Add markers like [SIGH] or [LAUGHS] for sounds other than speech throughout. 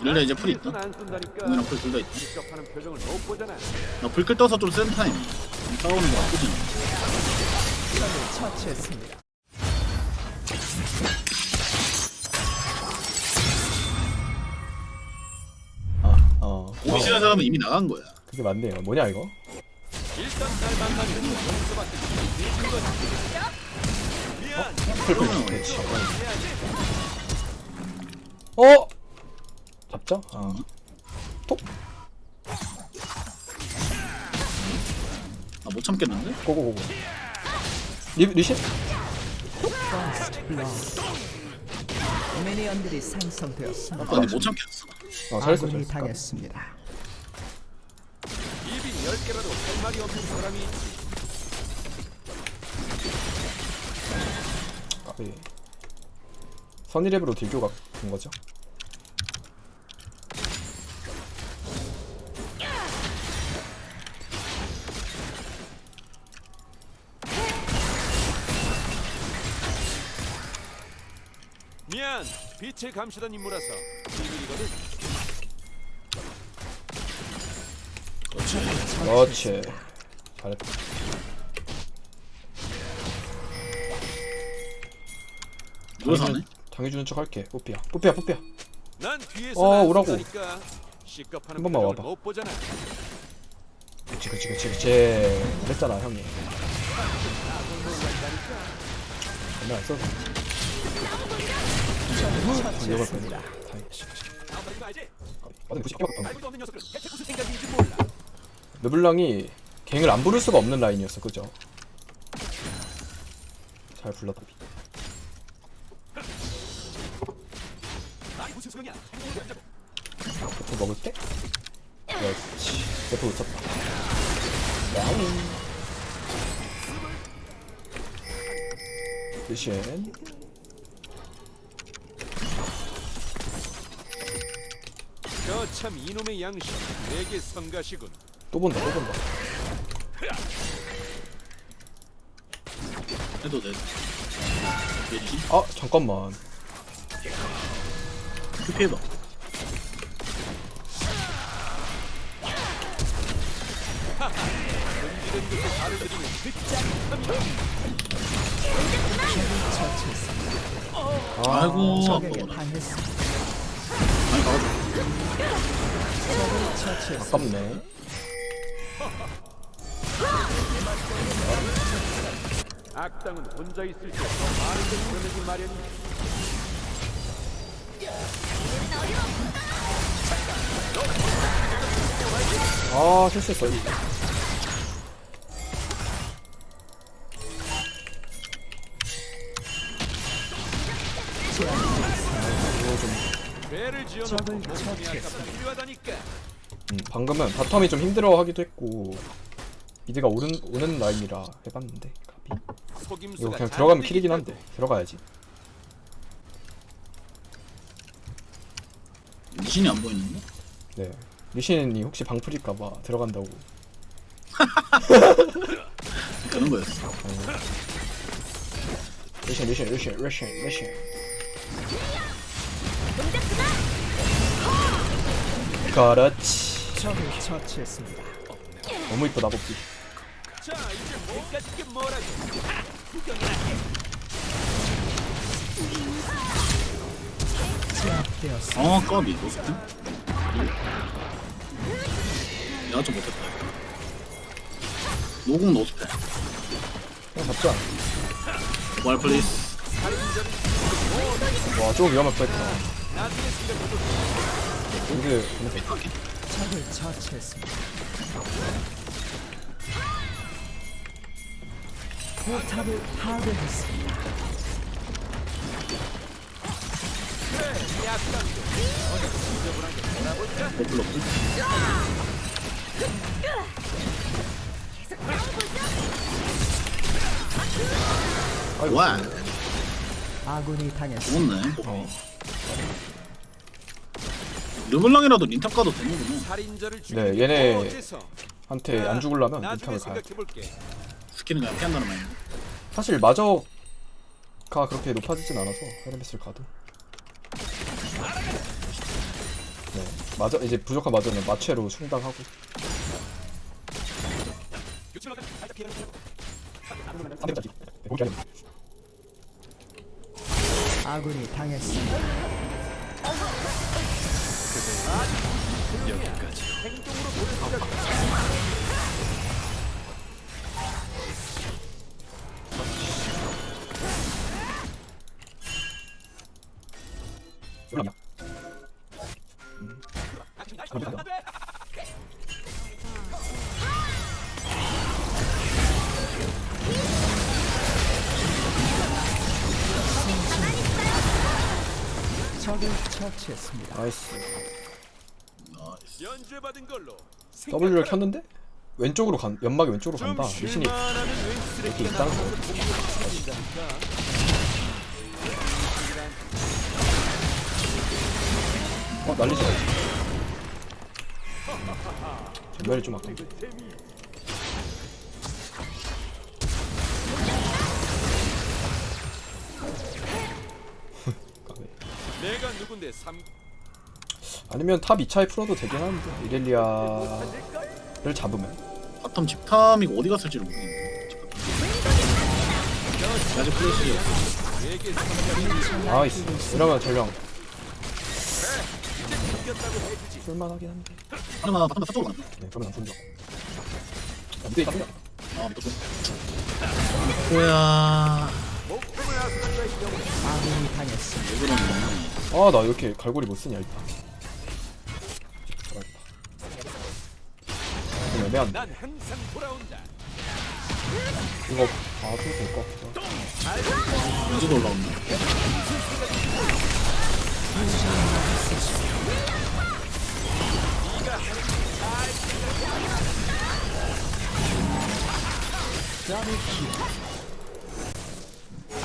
이럴래 이제 풀 있다 손안 쓴다니까. 공이랑 풀둘 다 있다 직접하는 표정을 못 보잖아. 나 불끌 떠서 좀 센 타임 싸우는 거 나쁘지 않아 처치했습니다. 아, 어. 오기 싫은 사람은 이미 나간 거야 그게 맞네요. 뭐냐 이거? 일단 날 만나면 용서받기 미친 거지. 미안. 그러면. 어? 잡자. 아. 톡. 아 못 참겠는데? 고고 고고. 리 리신? First blood. 미니언들이 생성되었습니다. 아까 근데 못 참겠어 어, 잘했어, 아군이 잘했어. 당했습니다. 입이 열 개라도 할 말이 없는 사람이 있지. 네. 선이랩으로 딜교가 된 거죠. 빛을 감시던 인물라서 비밀이거든. 그렇지. 잘했다. 누가 사네? 당해주는 척 할게. 뽀삐야. 뽀삐야, 뽀삐야. 난 뒤에서 어, 안 오라고. 한 번만 와봐. 못 보잖아. 그치, 그치, 그치, 그치. 그랬잖아, 형이. 얼마 안 써도. 이걸 뺐네. 다행이다. 씨, 씨. 아무리 알지? 맞아, 90개 알고도 없는 녀석은 대체 무슨 생각인지 몰라. 르블랑이 갱을 안 부를 수가 없는 라인이었어, 그죠? 잘 불렀다. 대포 먹을게? 그렇지. 대포 놓쳤다. 야옹. 미션. 참 이놈의 양심 내게 성가시군. 또 본다, 또 본다. 해도 돼 얘지? 아, 잠깐만. 피해봐 끝장이야. 처치했습니다. 아이고 적에게 아까워라. 당했습니다. 아깝네. 악당은 혼자 있을 때더 많은 게 드러내기 마련이야. 아, 실수했어. 죄를 지어놓고 처치했습니다. 아깝다 필요하다니까. 음, 방금은 바텀이 좀 힘들어 하기도 했고, 미드가 오는, 오는 라인이라 해봤는데, 가비. 이거 그냥 잘 들어가면 킬이긴. 한데, 들어가야지. 미신이 안 보이는데? 네. 리신이 혹시 방풀일까봐 들어간다고. [LAUGHS] 그런 거였어 리신, 리신, 리신, 리신, 리신. 그렇지. 적을 처치했습니다. 너무 이쁘다, 복귀. 자 이제 못가질 게 뭐라고. 제압되었습니다. 어 까비 내가 좀 못했다 노공 노스패 그냥 잡자. 말 플리스 와, 조금 위험할 뻔했다. 나중에 생각해도 근데, 근데, 적을 처치했습니다. 포탑을 파괴했습니다. 이 악당도 어디 지저분한 게 돌아볼까? 버플 어플 와 아군이 당했습니다. 죽었네 어. 르블랑이라도 닌탑 가도 되는구나 네, 얘네? 한테 안 죽으려면 인탑을 가야 돼. 스킬은 그냥 피한다는 말이야 사실 마저가 그렇게 높아지진 않아서 헤르메스를 가도 네 맞아 이제 부족한 마저는 마취로 충당하고 아군이 당했습니다. 여기까지. 음. 아, 적을 처치했습니다. 나이스. 나이스. 연주받은 걸로 W를 켰는데? 왼쪽으로 간 연막이 왼쪽으로 좀 간다. 미신이 이렇게 있다는 거 어 난리지. [LAUGHS] 전멸이 좀 아깝네. 까비. 군데 삼 아니면 탑 2차에 풀어도 되긴 하는데 이렐리아를 잡으면 바텀 집탐이고 어디 갔을지를 모르겠네. 아직 플래시. 내게 나이스 이러면 전령 생겼다고 해주지 쓸만하긴 한데 하나 바텀 사쪽으로 간다. 네 그러면 안 밑에 있다 아 뭐야. 그러냐. 아나 이렇게 갈고리 못 쓰냐 일단 좀 애매한데 난 항상 돌아온다 이거 봐도 될것 같기도 하고 이제도 올라온다.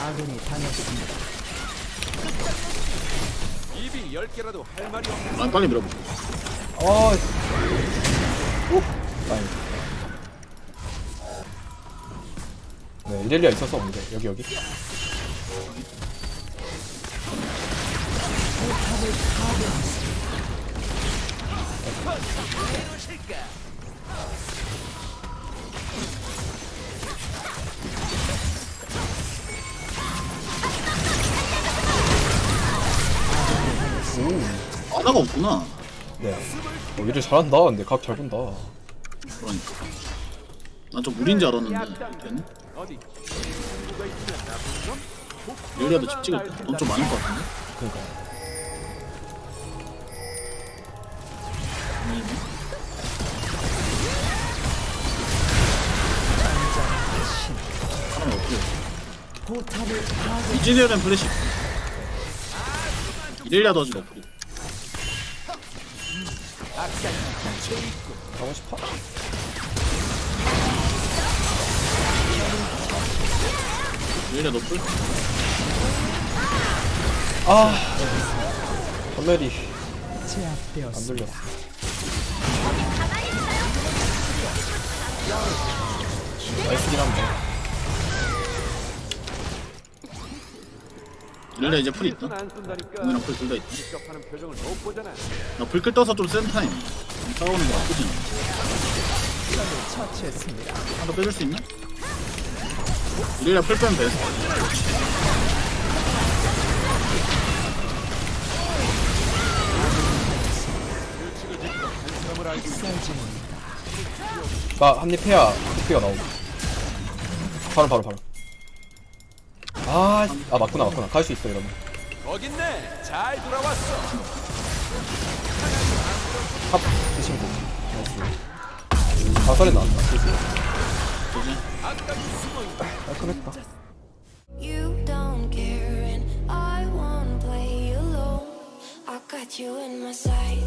아군이 당했습니다. 입이 열 개라도 할 말이 없는 아 빨리 밀어보자. 아, 오, 다행. 네, 이렐리아 있어서 근데 여기 여기. 아나가 없구나. 네. 어, 이를 잘한다. 근데 각 잘 본다. 그러니까. 난좀 무리인 줄 알았는데 되네. 릴리아도 집 찍을 때돈좀 많을 것 같은데. 그러니까. 사람이 파괴. 이즈리얼은 플래시. 이렐리아도 아직 없고. 가고 싶어? 이렐리아 높을? 아, 전멸이 안. 들렸어. 나이스긴 한데. 이렐리아 이제 풀 있다. 손안 쓴다니까 오늘은 풀둘 다 있다. 직접하는 표정을 못 보잖아 나 불끌 떠서 좀 센 타임. 싸우는 거 나쁘지. 처치했습니다. 하나 빼줄 수 있나? 이렐리아 풀 빼면. 쌀중입니다. 나 한입 해야 스피가 나오고. 바로 바로 바로. 아, 아 맞구나 맞구나. 갈 수 있어 이러면. 거긴네 잘 돌아왔어 탑 드신 거. 나이스. 아, 썰이 나왔다. 그치? 숨어 있다 깔끔했다. You don't care, and I won't play alone. I got you in my sight.